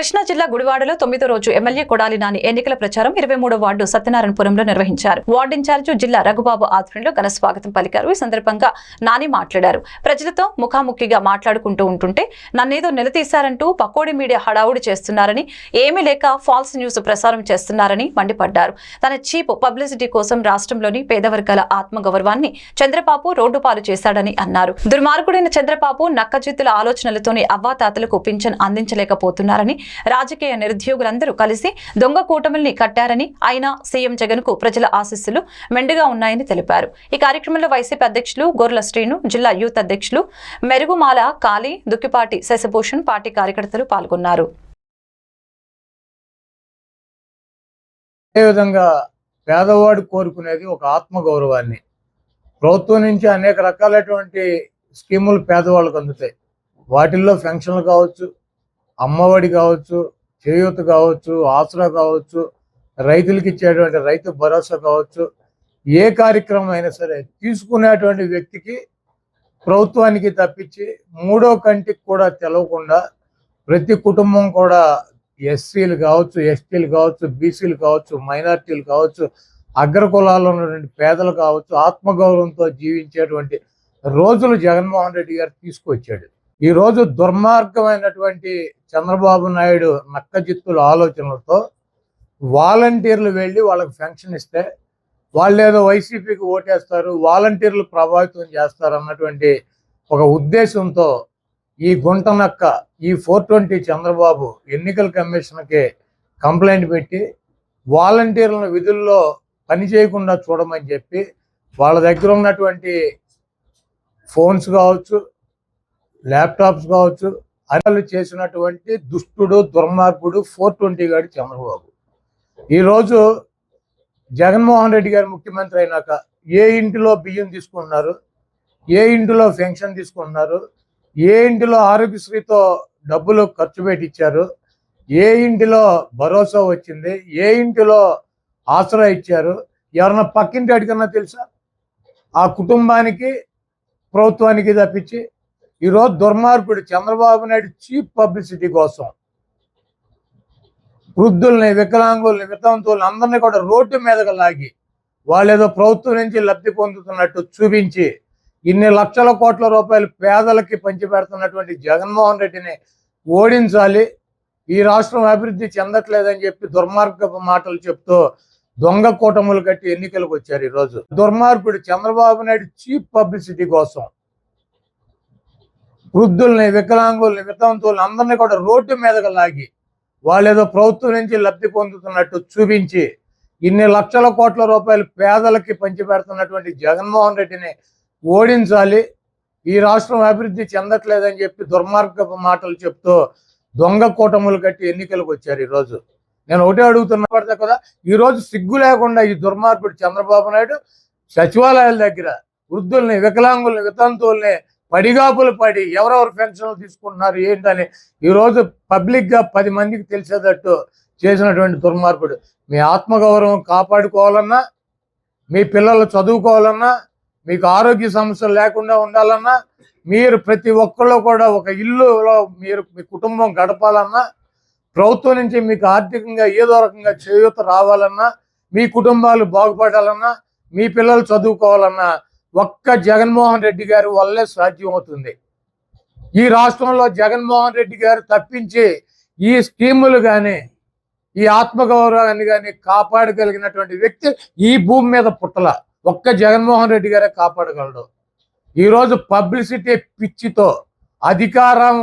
కృష్ణా జిల్లా గుడివాడలో తొమ్మిదో రోజు ఎమ్మెల్యే కొడాలి నాని ఎన్నికల ప్రచారం ఇరవై మూడో వార్డు సత్యనారాయణపురంలో నిర్వహించారు. వార్డు ఇన్ఛార్జి జిల్లా రఘుబాబు ఆధ్వర్యంలో ఘన స్వాగతం పలికారు. ఈ సందర్భంగా నాని మాట్లాడారు. ప్రజలతో ముఖాముఖిగా మాట్లాడుకుంటూ ఉంటుంటే నన్నేదో నిలదీశారంటూ పకోడి మీడియా హడావుడి చేస్తున్నారని ఏమీ లేక ఫాల్స్ న్యూస్ ప్రసారం చేస్తున్నారని మండిపడ్డారు. తన చీప్ పబ్లిసిటీ కోసం రాష్ట్రంలోని పేదవర్గాల ఆత్మగౌరవాన్ని చంద్రబాబు రోడ్డు పాలు చేశాడని అన్నారు. దుర్మార్గుడైన చంద్రబాబు నక్కజిత్తుల ఆలోచనలతోనే అవ్వాతాతలకు పింఛన్ అందించలేకపోతున్నారని రాజకీయ నిరుద్యోగులందరూ కలిసి దొంగ కూటమిల్ని కట్టారని అయినా సీఎం జగన్కు ప్రజల ఆశీస్సులు మెండుగా ఉన్నాయని తెలిపారు. ఈ కార్యక్రమంలో వైసీపీ అధ్యక్షులు గొర్ల శ్రీను జిల్లా యూత్ అధ్యక్షులు మెరుగుమాల కాళీ దుక్కిపాటి శశభూషణ్ పార్టీ కార్యకర్తలు పాల్గొన్నారు. అదేవిధంగా పేదవాడు కోరుకునేది ఒక ఆత్మగౌరవాన్ని. ప్రభుత్వం నుంచి అనేక రకాలైనటువంటి స్కీములు పేదవాళ్ళకు అందుతాయి. వాటిల్లో పెన్షన్లు కావచ్చు అమ్మఒడి కావచ్చు చేయూత కావచ్చు ఆసరా కావచ్చు రైతులకి ఇచ్చేటువంటి రైతు భరోసా కావచ్చు ఏ కార్యక్రమం అయినా సరే తీసుకునేటువంటి వ్యక్తికి ప్రభుత్వానికి తప్పించి మూడో కంటికి కూడా తెలవకుండా ప్రతి కుటుంబం కూడా ఎస్సీలు కావచ్చు ఎస్టీలు కావచ్చు బీసీలు కావచ్చు మైనార్టీలు కావచ్చు అగ్రకులాల్లో ఉన్నటువంటి పేదలు కావచ్చు ఆత్మగౌరవంతో జీవించేటువంటి రోజులు జగన్మోహన్ రెడ్డి గారు తీసుకొచ్చాడు. ఈ రోజు దుర్మార్గమైనటువంటి చంద్రబాబు నాయుడు నక్కజిత్తుల ఆలోచనలతో వాలంటీర్లు వెళ్ళి వాళ్ళకి పెన్షన్ ఇస్తే వాళ్ళు ఏదో వైసీపీకి ఓటేస్తారు వాలంటీర్లు ప్రభావితం చేస్తారు అన్నటువంటి ఒక ఉద్దేశంతో ఈ గుంట నక్క ఈ ఫోర్ ట్వంటీ చంద్రబాబు ఎన్నికల కమిషన్కి కంప్లైంట్ పెట్టి వాలంటీర్లను విధుల్లో పని చేయకుండా చూడమని చెప్పి వాళ్ళ దగ్గర ఉన్నటువంటి ఫోన్స్ కావచ్చు ల్యాప్టాప్స్ కావచ్చు అరలు చేసినటువంటి దుష్టుడు దుర్మార్గుడు ఫోర్ ట్వంటీ గాడి చంద్రబాబు. ఈరోజు జగన్మోహన్ రెడ్డి గారు ముఖ్యమంత్రి అయినాక ఏ ఇంటిలో బియ్యం తీసుకుంటున్నారు ఏ ఇంటిలో పెన్షన్ తీసుకుంటున్నారు ఏ ఇంటిలో ఆరోగ్యశ్రీతో డబ్బులు ఖర్చు పెట్టించారు ఏ ఇంటిలో భరోసా వచ్చింది ఏ ఇంటిలో ఆసరా ఇచ్చారు ఎవరన్నా పక్కింటి అడిగినా తెలుసా? ఆ కుటుంబానికి ప్రభుత్వానికి తప్పించి ఈరోజు దుర్మార్గుడు చంద్రబాబు నాయుడు చీప్ పబ్లిసిటీ కోసం వృద్ధుల్ని వికలాంగుల్ని వితంతువుల్ని అందరినీ కూడా రోడ్డు మీదకి లాగి వాళ్ళు ఏదో ప్రభుత్వం నుంచి లబ్ధి పొందుతున్నట్టు చూపించి ఇన్ని లక్షల కోట్ల రూపాయలు పేదలకి పంచిపెడుతున్నటువంటి జగన్మోహన్ రెడ్డిని ఓడించాలి. ఈ రాష్ట్రం అభివృద్ధి చెందట్లేదని చెప్పి దుర్మార్గపు మాటలు చెప్తూ దొంగ కూటములు కట్టి ఎన్నికలకు వచ్చారు ఈరోజు. దుర్మార్గుడు చంద్రబాబు నాయుడు చీప్ పబ్లిసిటీ కోసం వృద్ధుల్ని వికలాంగుల్ని వితంతువుల్ని అందరినీ కూడా రోడ్డు మీదకి లాగి వాళ్ళు ఏదో ప్రభుత్వం నుంచి లబ్ధి పొందుతున్నట్టు చూపించి ఇన్ని లక్షల కోట్ల రూపాయలు పేదలకి పంచిపెడుతున్నటువంటి జగన్మోహన్ రెడ్డిని ఓడించాలి. ఈ రాష్ట్రం అభివృద్ధి చెందట్లేదని చెప్పి దుర్మార్గపు మాటలు చెప్తూ దొంగ కూటములు కట్టి ఎన్నికలకు వచ్చారు ఈరోజు. నేను ఒకటే అడుగుతున్నా పడతా కదా ఈ రోజు సిగ్గు లేకుండా ఈ దుర్మార్గుడు చంద్రబాబు నాయుడు సచివాలయాల దగ్గర వృద్ధుల్ని వికలాంగుల్ని వితంతువుల్ని పడిగాపులు పడి ఎవరెవరు పెన్షన్లు తీసుకుంటున్నారు ఏంటని ఈరోజు పబ్లిక్గా పది మందికి తెలిసేటట్టు చేసినటువంటి దుర్మార్గుడు. మీ ఆత్మగౌరవం కాపాడుకోవాలన్నా మీ పిల్లలు చదువుకోవాలన్నా మీకు ఆరోగ్య సమస్యలు లేకుండా ఉండాలన్నా మీరు ప్రతి ఒక్కళ్ళు కూడా ఒక ఇల్లులో మీరు మీ కుటుంబం గడపాలన్నా ప్రభుత్వం నుంచి మీకు ఆర్థికంగా ఏదో రకంగా చేయూత రావాలన్నా మీ కుటుంబాలు బాగుపడాలన్నా మీ పిల్లలు చదువుకోవాలన్నా ఒక్క జగన్మోహన్ రెడ్డి గారి వల్లే సాధ్యం అవుతుంది. ఈ రాష్ట్రంలో జగన్మోహన్ రెడ్డి గారు తప్పించి ఈ స్కీములు కానీ ఈ ఆత్మగౌరవాన్ని కానీ కాపాడగలిగినటువంటి వ్యక్తి ఈ భూమి మీద పుట్టల. ఒక్క జగన్మోహన్ రెడ్డి గారే కాపాడగలడు. ఈరోజు పబ్లిసిటీ పిచ్చితో అధికారం